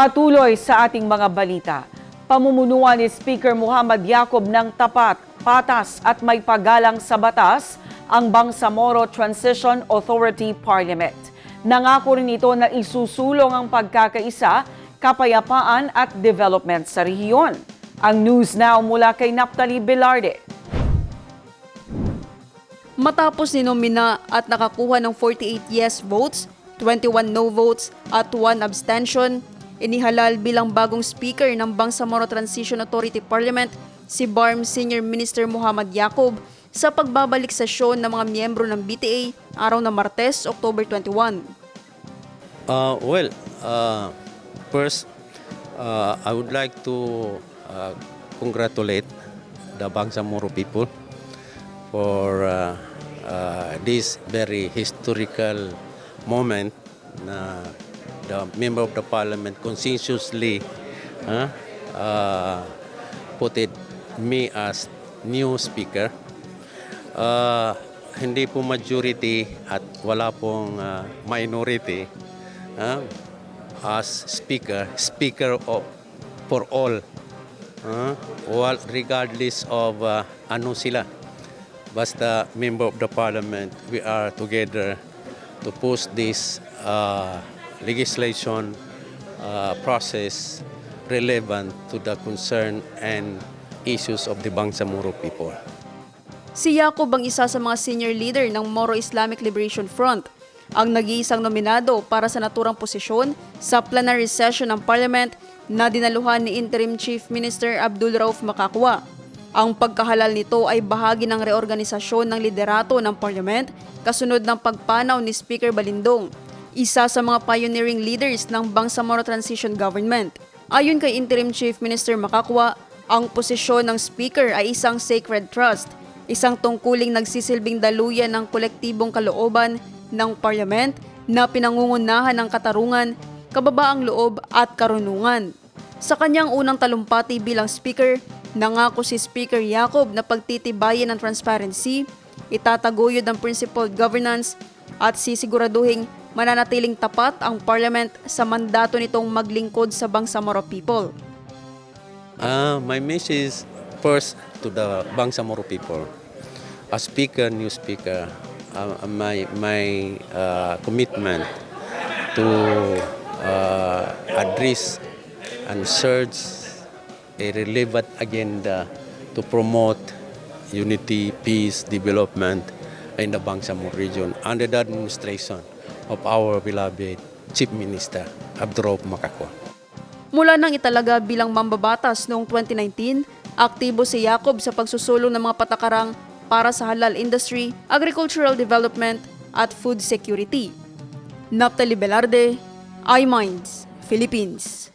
Patuloy sa ating mga balita. Pamumunuan ni Speaker Muhammad Yacob ng tapat, patas at may pagalang sa batas ang Bangsamoro Transition Authority Parliament. Nangako rin ito na isusulong ang pagkakaisa, kapayapaan at development sa rehiyon. Ang news now mula kay Naptali Velarde. Matapos ninomina at nakakuha ng 48 yes votes, 21 no votes at 1 abstention, inihalal bilang bagong speaker ng Bangsamoro Transition Authority Parliament si BARM Senior Minister Muhammad Yacob sa pagbabalik sesyon ng mga miyembro ng BTA araw ng Martes, October 21. Uh, well, uh, first, uh, I would like to uh, congratulate the Bangsamoro people for uh, uh, this very historical moment na the member of the parliament consensuously uh, uh, put it me as new speaker. Uh, hindi po majority at wala pong uh, minority uh, as speaker, speaker of for all. Uh, well, regardless of uh, ano sila. Basta member of the parliament, we are together to push this uh, legislation uh, process relevant to the concern and issues of the Bangsamoro people. Si Yacob ang isa sa mga senior leader ng Moro Islamic Liberation Front, ang nag-iisang nominado para sa naturang posisyon sa plenary session ng Parliament na dinaluhan ni Interim Chief Minister Abdul Rauf Makakwa. Ang pagkahalal nito ay bahagi ng reorganisasyon ng liderato ng Parliament kasunod ng pagpanaw ni Speaker Balindong, isa sa mga pioneering leaders ng Bangsamoro Transition Government. Ayon kay Interim Chief Minister Makakwa, ang posisyon ng Speaker ay isang sacred trust isang tungkuling nagsisilbing daluyan ng kolektibong kalooban ng Parliament na pinangungunahan ng katarungan, kababaang loob at karunungan. Sa kanyang unang talumpati bilang Speaker, nangako si Speaker Yacob na pagtitibayan ng transparency, itataguyod ang principled governance at sisiguraduhing mananatiling tapat ang Parliament sa mandato nitong maglingkod sa Bangsamoro people. Uh, my message first to the Bangsamoro people. As speaker, new speaker, uh, my, my uh, commitment to uh, address and search a relevant agenda to promote unity, peace, development in the Bangsamoro region under the administration of our beloved Chief Minister, Abdurrahman Makakwa. Mula nang italaga bilang mambabatas noong 2019, aktibo si Yacob sa pagsusulong ng mga patakarang para sa halal industry, agricultural development at food security. Naptali Velarde, iMinds, Philippines.